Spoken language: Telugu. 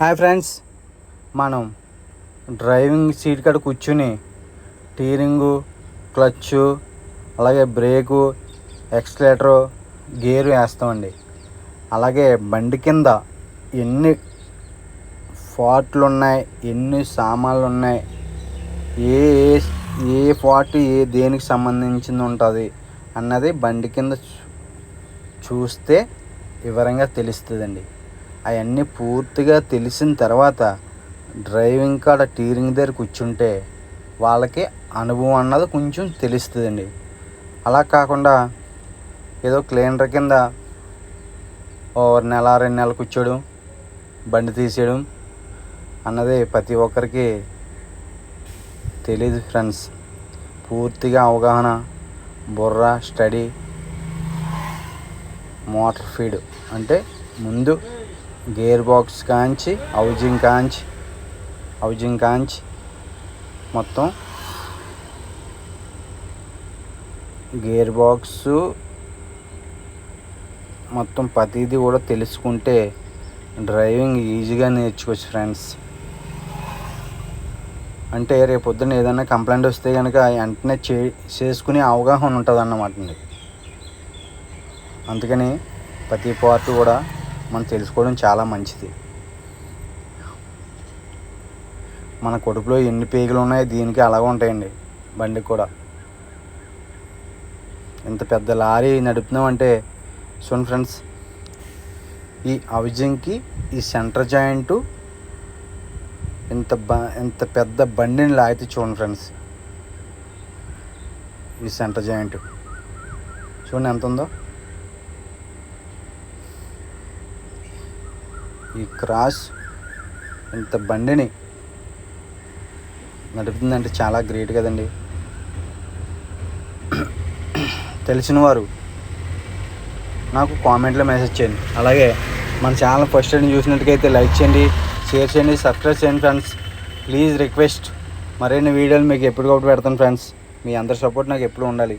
హాయ్ ఫ్రెండ్స్ మనం డ్రైవింగ్ సీట్ కాడ కూర్చుని టీరింగు క్లచ్చు అలాగే బ్రేకు ఎక్స్లేటరు గేరు వేస్తామండి. అలాగే బండి కింద ఎన్ని ఫార్ట్లు ఉన్నాయి ఎన్ని సామాన్లు ఉన్నాయి ఏ ఏ- ఏ ఫార్ట్ ఏ దేనికి సంబంధించింది ఉంటుంది అన్నది బండి కింద చూస్తే వివరంగా తెలుస్తుందండి. అవన్నీ పూర్తిగా తెలిసిన తర్వాత డ్రైవింగ్ కాడ టీరింగ్ దగ్గర కూర్చుంటే వాళ్ళకి అనుభవం అన్నది కొంచెం తెలుస్తుందండి. అలా కాకుండా ఏదో క్లీనర్ కింద ఓ నెల రెండు నెలలు కూర్చోడం బండి తీసేయడం అన్నది ప్రతి ఒక్కరికి తెలియదు ఫ్రెండ్స్. పూర్తిగా అవగాహన బుర్ర స్టడీ మోటార్ ఫీడ్ అంటే ముందు గేర్ బాక్స్ కాంచి హౌజింగ్ కాంచి హౌజింగ్ కాంచి మొత్తం గేర్ బాక్స్ మొత్తం ప్రతిదీ కూడా తెలుసుకుంటే డ్రైవింగ్ ఈజీగా నేర్చుకోవచ్చు ఫ్రెండ్స్ అంటే రేపు పొద్దున్న ఏదైనా కంప్లైంట్ వస్తే కనుక వెంటనే చే చేసుకునే అవగాహన ఉంటుంది అన్నమాట అందుకని ప్రతి పార్ట్ కూడా మనం తెలుసుకోవడం చాలా మంచిది. మన కడుపులో ఎన్ని పేగులు ఉన్నాయో దీనికి అలాగే ఉంటాయండి బండి కూడా. ఇంత పెద్ద లారీ నడుపుతున్నామంటే చూడండి ఫ్రెండ్స్ ఈ అవిజింగ్కి ఈ సెంటర్ జాయింట్ ఇంత బ ఇంత పెద్ద బండిని లాగితే చూడండి ఫ్రెండ్స్ ఈ సెంటర్ జాయింట్. చూడండి ఎంత ఉందో. ఈ క్రాస్ ఇంత బండిని నడుపుతుందంటే చాలా గ్రేట్ కదండి. తెలిసిన వారు నాకు కామెంట్లో మెసేజ్ చేయండి. అలాగే మన ఛానల్ ఫస్ట్ టైం చూసినట్టుకైతే లైక్ చేయండి షేర్ చేయండి సబ్స్క్రైబ్ చేయండి ఫ్రెండ్స్. ప్లీజ్ రిక్వెస్ట్ మరిన్ని వీడియోలు మీకు ఎప్పటికప్పుడు పెడతాను ఫ్రెండ్స్. మీ అందరి సపోర్ట్ నాకు ఎప్పుడు ఉండాలి.